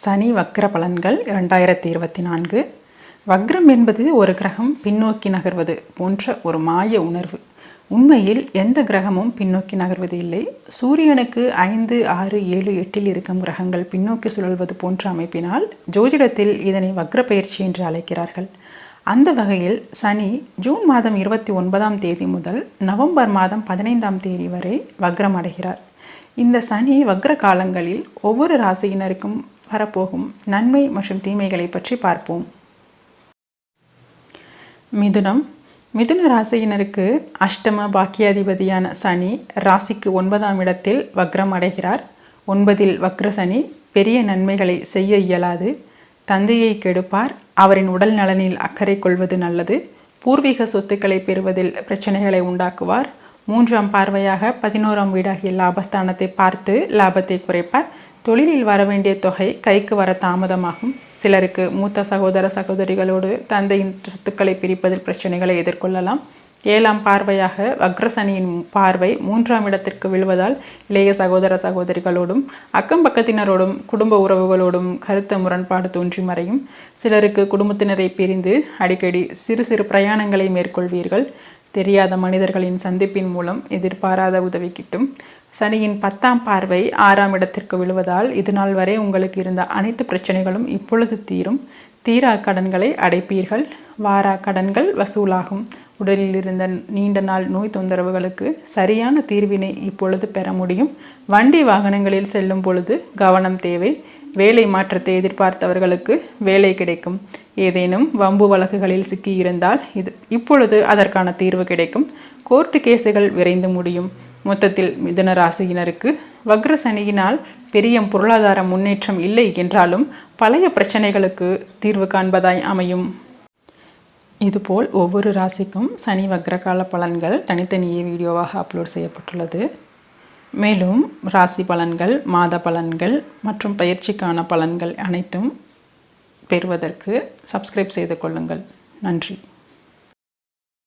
சனி வக்ர பலன்கள் இரண்டாயிரத்தி இருபத்தி நான்கு. வக்ரம் என்பது ஒரு கிரகம் பின்னோக்கி நகர்வது போன்ற ஒரு மாய உணர்வு. உண்மையில் எந்த கிரகமும் பின்னோக்கி நகர்வது இல்லை. சூரியனுக்கு ஐந்து ஆறு ஏழு எட்டில் இருக்கும் கிரகங்கள் பின்னோக்கி சுழல்வது போன்ற அமைப்பினால் ஜோதிடத்தில் இதனை வக்ர பயிற்சி என்று அழைக்கிறார்கள். அந்த வகையில் சனி ஜூன் மாதம் இருபத்தி ஒன்பதாம் தேதி முதல் நவம்பர் மாதம் பதினைந்தாம் தேதி வரை வக்ரம் அடைகிறார். இந்த சனி வக்ர காலங்களில் ஒவ்வொரு ராசியினருக்கும் வரப்போகும். நன்மை மற்றும் தீமைகளை பற்றி பார்ப்போம். மிதுனம். மிதுன ராசியினருக்கு அஷ்டம பாக்கியாதிபதியான சனி ராசிக்கு ஒன்பதாம் இடத்தில் வக்ரம் அடைகிறார். ஒன்பதில் வக்ர சனி பெரிய நன்மைகளை செய்ய இயலாது. தந்தையை கெடுப்பார். அவரின் உடல் நலனில் அக்கறை கொள்வது நல்லது. பூர்வீக சொத்துக்களை பெறுவதில் பிரச்சனைகளை உண்டாக்குவார். மூன்றாம் பார்வையாக பதினோராம் வீடாகிய லாபஸ்தானத்தை பார்த்து லாபத்தை குறைப்பார். தொழிலில் வர வேண்டிய தொகை கைக்கு வர தாமதமாகும். சிலருக்கு மூத்த சகோதர சகோதரிகளோடு தந்தையின் சொத்துக்களை பிரிப்பதில் பிரச்சனைகளை எதிர்கொள்ளலாம். ஏழாம் பார்வையாக வக்ரசனியின் பார்வை மூன்றாம் இடத்திற்கு விழுவதால் இளைய சகோதர சகோதரிகளோடும் அக்கம் பக்கத்தினரோடும் குடும்ப உறவுகளோடும் கருத்த முரண்பாடு தோன்றி மறையும். சிலருக்கு குடும்பத்தினரை பிரிந்து அடிக்கடி சிறு சிறு பிரயாணங்களை மேற்கொள்வீர்கள். தெரியாத மனிதர்களின் சந்திப்பின் மூலம் எதிர்பாராத உதவி கிட்டும். சனியின் பத்தாம் பார்வை ஆறாம் இடத்திற்கு விழுவதால் இது நாள் வரை உங்களுக்கு இருந்த அனைத்து பிரச்சனைகளும் இப்பொழுது தீரும். தீரா கடன்களை அடைப்பீர்கள். வாரா கடன்கள் வசூலாகும். உடலில் இருந்த நீண்ட நாள் நோய் தொந்தரவுகளுக்கு சரியான தீர்வினை இப்பொழுது பெற முடியும். வண்டி வாகனங்களில் செல்லும் பொழுது கவனம் தேவை. வேலை மாற்றத்தை எதிர்பார்த்தவர்களுக்கு வேலை கிடைக்கும். ஏதேனும் வம்பு வழக்குகளில் சிக்கியிருந்தால் இது இப்பொழுது அதற்கான தீர்வு கிடைக்கும். கோர்ட்டு கேஸுகள் விரைந்து முடியும். மொத்தத்தில் மிதுன ராசியினருக்கு வக்ர சனியினால் பெரிய பொருளாதார முன்னேற்றம் இல்லை என்றாலும் பழைய பிரச்சனைகளுக்கு தீர்வு காண்பதாய் அமையும். இதுபோல் ஒவ்வொரு ராசிக்கும் சனி வக்ரகால பலன்கள் தனித்தனியே வீடியோவாக அப்லோட் செய்யப்பட்டுள்ளது. மேலும் ராசி பலன்கள் மாத பலன்கள் மற்றும் பயிற்சிக்கான பலன்கள் அனைத்தும் பெறுவதற்கு சப்ஸ்கிரைப் செய்து கொள்ளுங்கள். நன்றி.